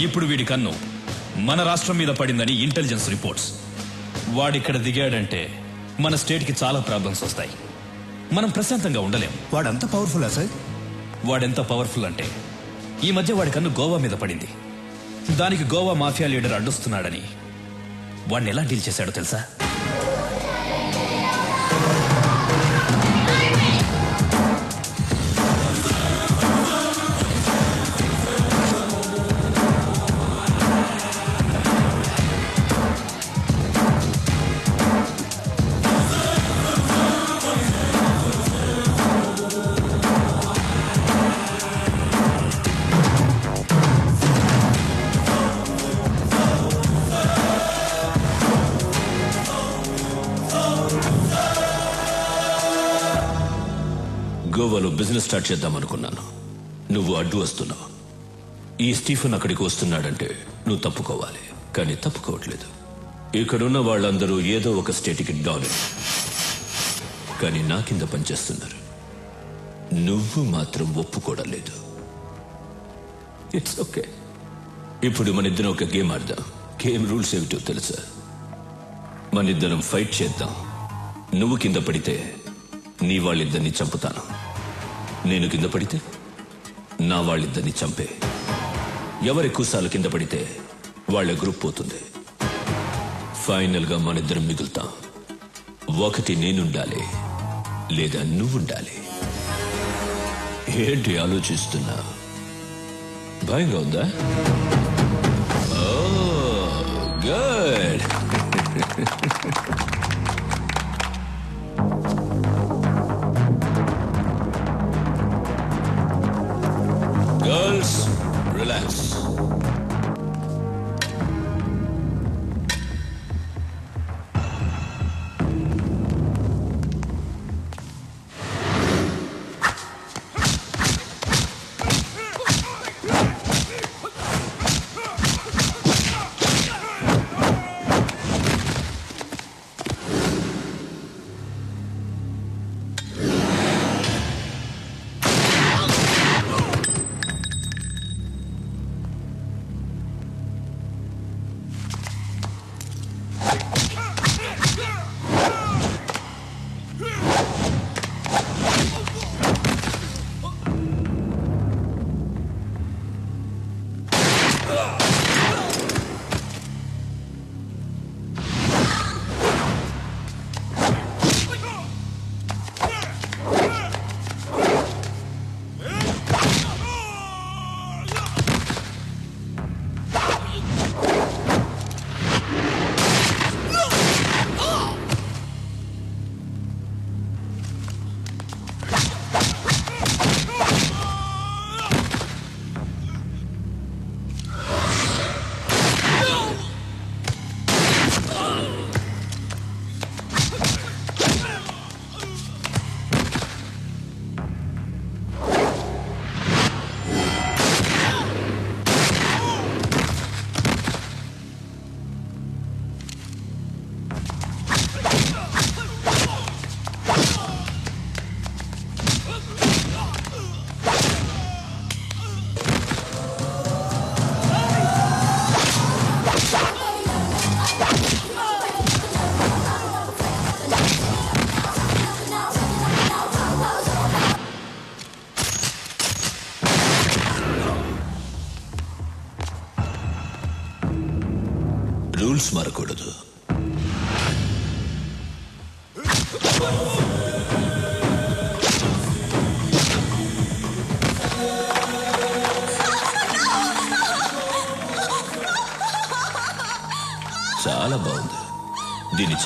ఇప్పుడు వీడి కన్ను మన రాష్ట్రం మీద పడిందని ఇంటెలిజెన్స్ రిపోర్ట్స్. వాడిక్కడ దిగాడంటే మన స్టేట్కి చాలా ప్రాబ్లమ్స్ వస్తాయి. మనం ప్రశాంతంగా ఉండలేం. వాడంత పవర్ఫుల్లా సార్? వాడెంత పవర్ఫుల్ అంటే ఈ మధ్య వాడి కన్ను గోవా మీద పడింది. దానికి గోవా మాఫియా లీడర్ అడ్డొస్తున్నాడని వాడిని ఎలా డీల్ చేశాడో తెలుసా? బిజినెస్ స్టార్ట్ చేద్దాం అనుకున్నాను. నువ్వు అడ్డు వస్తున్నావు. ఈ స్టీఫన్ అక్కడికి వస్తున్నాడంటే నువ్వు తప్పుకోవాలి కానీ తప్పుకోవట్లేదు. ఇక్కడున్న వాళ్ళందరూ ఏదో ఒక స్టేట్కి డాలర్ కానీ నా కింద పనిచేస్తున్నారు. నువ్వు మాత్రం ఒప్పుకోవడం లేదు. ఇట్స్ ఓకే ఇప్పుడు మన ఇద్దరం ఒక గేమ్ ఆడదాం. గేమ్ రూల్స్ ఏమిటో తెలుసా? మన ఇద్దరం ఫైట్ చేద్దాం. నువ్వు కింద పడితే నీ వాళ్ళిద్దరిని చంపుతాను. నేను కింద పడితే నా వాళ్ళిద్దరిని చంపే. ఎవరి కూసాలు కింద పడితే వాళ్ళ గ్రూప్ పోతుంది. ఫైనల్గా మనిద్దరం మిగులుతాం. ఒకటి నేనుండాలి లేదా నువ్వుండాలి. ఏంటి ఆలోచిస్తున్నా? భయంగా ఉందా? Good.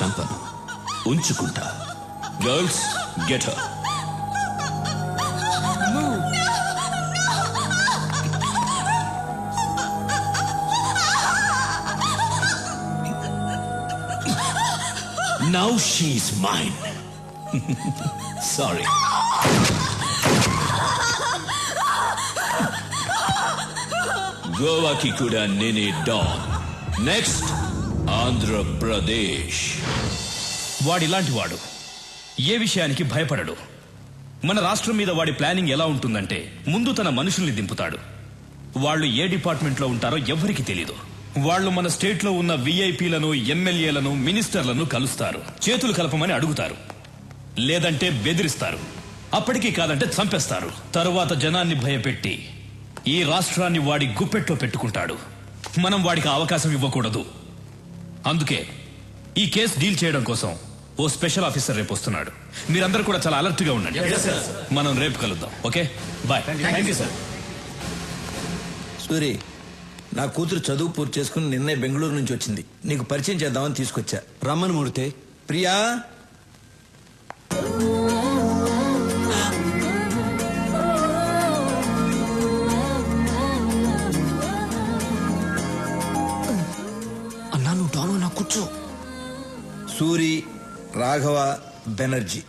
చంపను. ఉంచుకుంటా. Girls get her. Now she's mine. Sorry. గోవాకి కూడా నేనే డాన్. నెక్స్ట్ ఆంధ్రప్రదేశ్. వాడిలాంటి వాడు ఏ విషయానికి భయపడడు. మన రాష్ట్రం మీద వాడి ప్లానింగ్ ఎలా ఉంటుందంటే ముందు తన మనుషుల్ని దింపుతాడు. వాళ్ళు ఏ డిపార్ట్మెంట్లో ఉంటారో ఎవరికి తెలీదు. వాళ్ళు మన స్టేట్లో ఉన్న విఐపీలను ఎమ్మెల్యేలను మినిస్టర్లను కలుస్తారు. చేతులు కలపమని అడుగుతారు. లేదంటే బెదిరిస్తారు. అప్పటికీ కాదంటే చంపేస్తారు. తరువాత జనాన్ని భయపెట్టి ఈ రాష్ట్రాన్ని వాడి గుప్పెట్లో పెట్టుకుంటాడు. మనం వాడికి అవకాశం ఇవ్వకూడదు. అందుకే ఈ కేసు డీల్ చేయడం కోసం ఓ స్పెషల్ ఆఫీసర్ రేపు వస్తున్నాడు. మీరందరూ కూడా చాలా అలర్ట్గా ఉండండి మనం రేపు కలుద్దాం. Okay? Bye thank you sir Suri నా కూతురు చదువు పూర్తి చేసుకుని నిన్నే బెంగళూరు నుంచి వచ్చింది. నీకు పరిచయం చేద్దామని తీసుకొచ్చా. రమ్మని మూర్తి. ప్రియా? రాఘవ బెనర్జీ.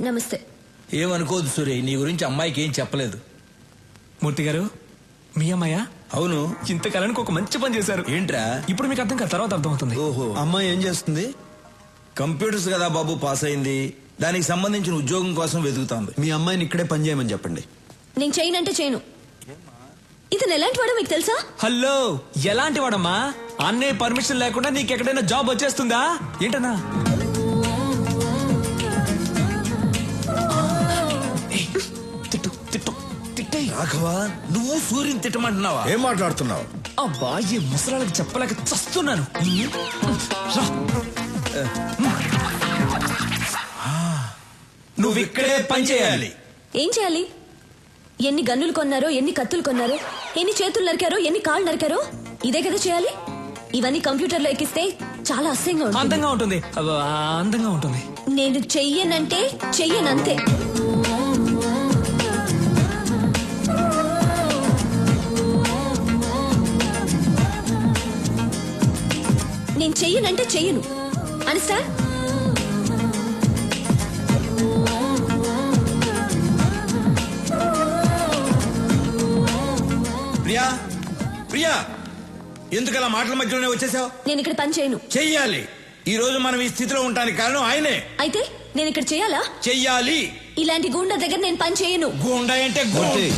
నమస్తే. ఏమనుకోదు సూరి నీ గురించి అమ్మాయికి ఏం చెప్పలేదు. మూర్తి గారు మీ అమ్మాయ? అవును. ఇంతకాలానికి ఒక మంచి పని చేశారు. ఏంట్రా? ఇప్పుడు మీకు అర్థం కాదు తర్వాత అర్థం అవుతుంది ఓహో. అమ్మాయి ఏం చేస్తుంది? కంప్యూటర్స్ కదా బాబు పాస్ అయింది. దానికి సంబంధించిన ఉద్యోగం కోసం వెతుకుతోంది. మీ అమ్మాయిని ఇక్కడే పని చేయమని చెప్పండి. నేను చేయనంటే చేయను. ఇతను ఎలాంటి వాడో మీకు తెలుసా? హలో ఎలాంటి వాడమ్మా? అన్నయ్య పర్మిషన్ లేకుండా నీకు ఎక్కడైనా జాబ్ వచ్చేస్తుందా? ఏంటన్నా? రాఘవ నువ్వు సూర్యుని తిట్టమంటున్నావా? ఏం మాట్లాడుతున్నావు? అబ్బా ఈ ముసలాళ్ళకి చెప్పలేక చస్తున్నాను. నువ్వు ఇక్కడే పని చేయాలి. ఏం చేయాలి? ఎన్ని గన్నులు కొన్నారో ఎన్ని కత్తులు కొన్నారో ఎన్ని చేతులు నరికారో ఎన్ని కాళ్ళు నరికారో? ఇదే కదా చేయాలి? ఇవన్నీ కంప్యూటర్లో ఎక్కిస్తే చాలా అసహ్యంగా ఉంటుంది. అందంగా ఉంటుంది. అబ్బా, అందంగా ఉంటుంది. నేను చెయ్యనంటే చెయ్యనంతే. నేను చెయ్యనంటే చెయ్యను. అండర్స్టాండ్ ఎందుకు అలా మాటల మధ్యలోనే వచ్చేసావు? నేను ఇక్కడ పని చేయను. చెయ్యాలి. ఈ రోజు మనం ఈ స్థితిలో ఉండడానికి కారణం ఆయనే. అయితే నేను ఇక్కడ చేయాలా? చెయ్యాలి. ఇలాంటి గూండా దగ్గర నేను పని చేయను. గూండా అంటే. గూండా.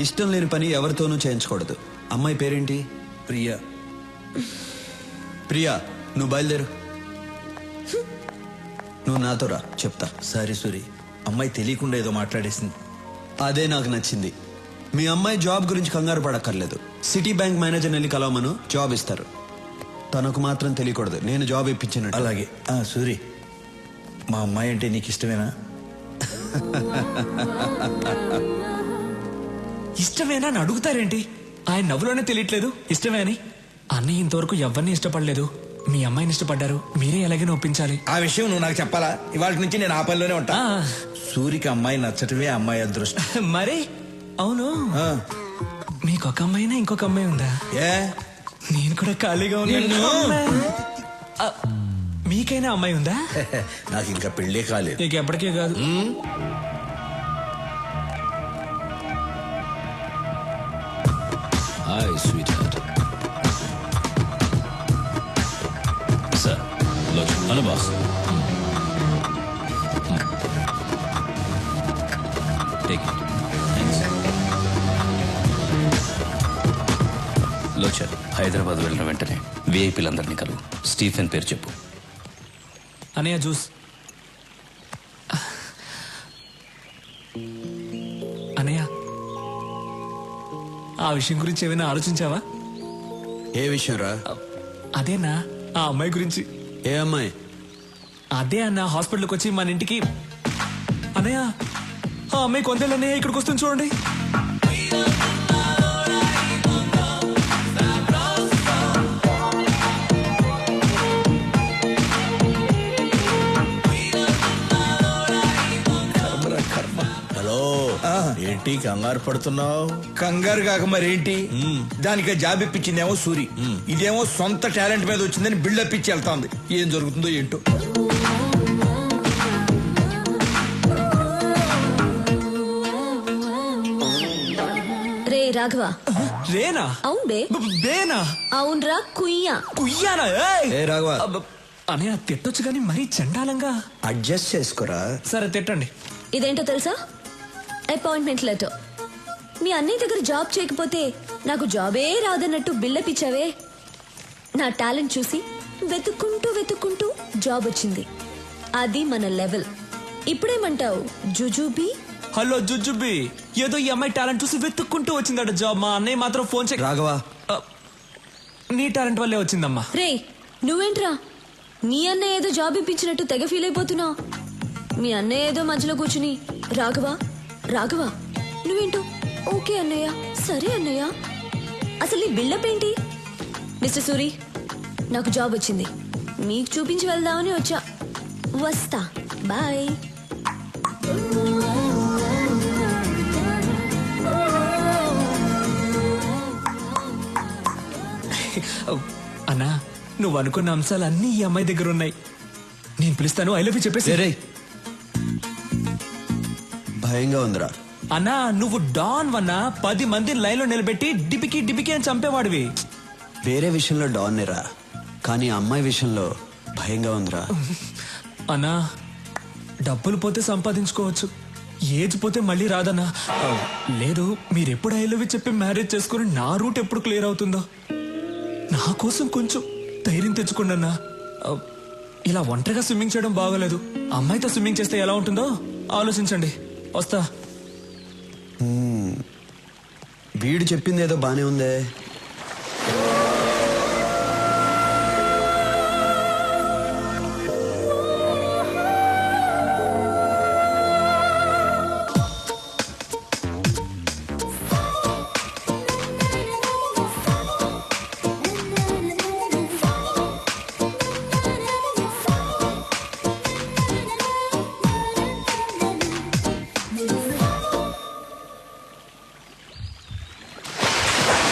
ఇష్టం లేని పని ఎవరితోనూ చేయించకూడదు. అమ్మాయి పేరేంటి? ప్రియా. ప్రియా నువ్వు బయలుదేరు. నువ్వు నాతో రా చెప్తా. సారీ సూరి. అమ్మాయి తెలియకుండా ఏదో మాట్లాడేసింది. అదే నాకు నచ్చింది. మీ అమ్మాయి జాబ్ గురించి కంగారు పడక్కర్లేదు. సిటీ బ్యాంక్ మేనేజర్ వెళ్ళి కలవమను జాబ్ ఇస్తారు. తనకు మాత్రం తెలియకూడదు నేను జాబ్ ఇప్పించినట్టు. అలాగే. ఆ సూరి. మా అమ్మాయి అంటే నీకు ఇష్టమేనా? ఇష్టమేనా అని అడుగుతారేంటి? ఆయన నవ్వులోనే తెలియట్లేదు. ఇష్టమే అని. అన్నయ్య ఇంతవరకు ఎవరిని ఇష్టపడలేదు? మీ అమ్మాయిని ఇష్టపడ్డారు మీరే ఎలాగైనా ఒప్పించాలి. ఆ విషయం నువ్వు నాకు చెప్పాలా? ఇవాళ నుంచి నేను ఆ పనిలోనే ఉంటా. ఆ, సూరికి అమ్మాయి నచ్చటమే అమ్మాయి అదృష్టం. మరి? అవును. ఆ, మీకు ఒక అమ్మాయినా ఇంకొక అమ్మాయి ఉందా? ఏ? నేను కూడా ఖాళీగా ఉన్నాను. నిన్ను? ఆ, మీకైనా అమ్మాయి ఉందా? నాకు ఇంకా పెళ్ళే కాలేదు. నీకు ఎప్పటికీ కాదు హాయ్ స్వీట్. లోచర్ హైదరాబాద్ వెళ్ళిన వెంటనే విఐపీలందరినీ కలువు. స్టీఫెన్ పేరు చెప్పు. అనయ్య జ్యూస్ అనయ్య ఆ విషయం గురించి ఏమైనా ఆలోచించావా? ఏ విషయం రా అదేనా? ఆ అమ్మాయి గురించి. ఏ అమ్మాయి? అదే అన్న హాస్పిటల్కి వచ్చి మన ఇంటికి. అన్నయ్య ఆ అమ్మాయి కొందేళ్ళు అన్నయ్య ఇక్కడికి వస్తుంది చూడండి. ఏంటి కంగారు పడుతున్నావు? కంగారు కాక మరేంటి? దానికి జాబ్ ఇప్పించిందేమో సూరి. ఇదేమో సొంత టాలెంట్ మీద వచ్చిందని బిల్డప్ ఇచ్చి వెళ్తాంది. ఏం జరుగుతుందో ఏంటో. రే రాఘవ. రేనా? అవును బే. బ- బేనా? అవునరా కుయ్యా. కుయ్యానా? ఏయ్! ఏ రాఘవ. అనయ్య తిట్టొచ్చు కానీ మరీ చండాలంగా. అడ్జస్ట్ చేసుకోరా? సరే తిట్టండి. ఇదేంటో తెలుసా? అపాయింట్మెంట్ లెటర్ మీ అన్నయ్య దగ్గర జాబ్ చేయకపోతే నాకు జాబే రాదన్నట్టు బిల్డప్ ఇచ్చావే నా టాలెంట్ చూసి వెతుక్కుంటూ వెతుక్కుంటూ జాబ్ వచ్చింది. అది మన లెవెల్ ఇప్పుడేమంటావు? జుజుబీ? హలో జుజుబి ఏదో ఈ అమ్మాయి టాలెంట్ చూసి వెతుక్కుంటూ వచ్చిందట జాబ్ మా అన్నయ్య మాత్రం ఫోన్ చేయ రాఘవ. నీ టాలెంట్ వల్లే వచ్చిందమ్మా. రే నువ్వేంట్రా? నీ అన్నయ్య ఏదో జాబ్ ఇప్పించినట్టు తెగ ఫీల్ అయిపోతున్నావు. మీ అన్నయ్య ఏదో మధ్యలో కూర్చుని రాఘవా రాఘవా నువ్వేంటో? ఓకే అన్నయ్య సరే అన్నయ్య. అసలు నీ బిల్డప్ ఏంటి? మిస్టర్ సూరి నాకు జాబ్ వచ్చింది. మీకు చూపించి వెళ్దామని వచ్చా. వస్తా. బాయ్. అన్నా నువ్వు అనుకున్న అంశాలు అన్నీ ఈ అమ్మాయి దగ్గర ఉన్నాయి. నేను పిలుస్తాను ఐ లవ్ యూ చెప్పేసి. భయంగా ఉందిరా. అన్నా నువ్వు డాన్ వన్నా పది మంది లైన్లో నిలబెట్టి డిపికి డిపికి అని చంపేవాడివి. వేరే విషయంలో డాన్నేరా కానీ ఆ అమ్మాయి విషయంలో భయంగా ఉందిరా. అన్నా డబ్బులు పోతే సంపాదించుకోవచ్చు. ఏజ్ పోతే మళ్ళీ రాదన్నా. లేదు మీరెప్పుడు ఐ లవ్ యూ చెప్పి మ్యారేజ్ చేసుకుని నా రూట్ ఎప్పుడు క్లియర్ అవుతుందో? నా కోసం కొంచెం ధైర్యం తెచ్చుకోండి అన్నా. ఇలా ఒంటరిగా స్విమ్మింగ్ చేయడం బాగోలేదు. అమ్మాయితో స్విమ్మింగ్ చేస్తే ఎలా ఉంటుందో ఆలోచించండి. వస్తా. వీడు చెప్పింది ఏదో బానే ఉందే.